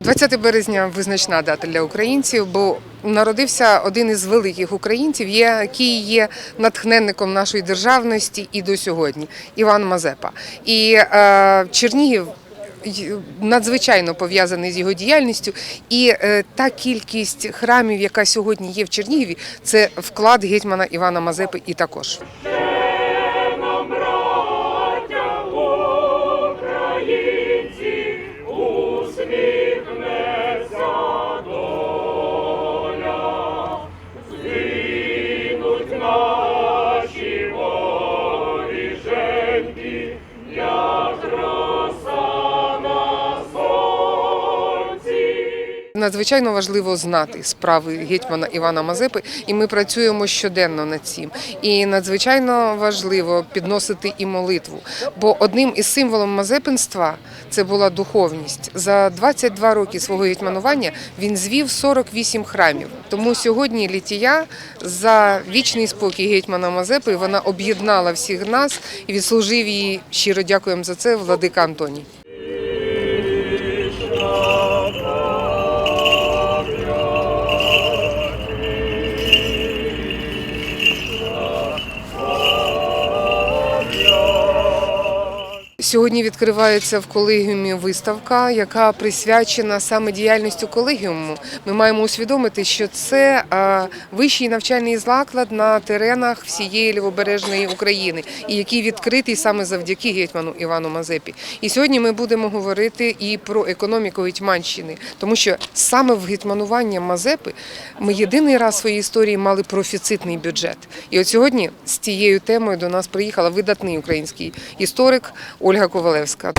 20 березня визначна дата для українців, бо народився один із великих українців, який є натхненником нашої державності і до сьогодні Іван Мазепа. І е, Чернігів. Надзвичайно пов'язаний з його діяльністю, і е, та кількість храмів, яка сьогодні є в Чернігові, це вклад гетьмана Івана Мазепи і також. наші воріженьки, як Надзвичайно важливо знати справи гетьмана Івана Мазепи, і ми працюємо щоденно над цим. І надзвичайно важливо підносити і молитву. Бо одним із символів мазепинства це була духовність. За 22 роки свого гетьманування він звів 48 храмів. Тому сьогодні літія за вічний спокій гетьмана Мазепи вона об'єднала всіх нас і відслужив її. Щиро дякуємо за це, владика Антоній. Сьогодні відкривається в колегіумі виставка, яка присвячена саме діяльністю колегіуму. Ми маємо усвідомити, що це вищий навчальний заклад на теренах всієї лівобережної України, і який відкритий саме завдяки гетьману Івану Мазепі. І сьогодні ми будемо говорити і про економіку Гетьманщини, тому що саме в гетьманування Мазепи ми єдиний раз в своїй історії мали профіцитний бюджет. І от сьогодні з цією темою до нас приїхала видатний український історик Ольга Ковалевська.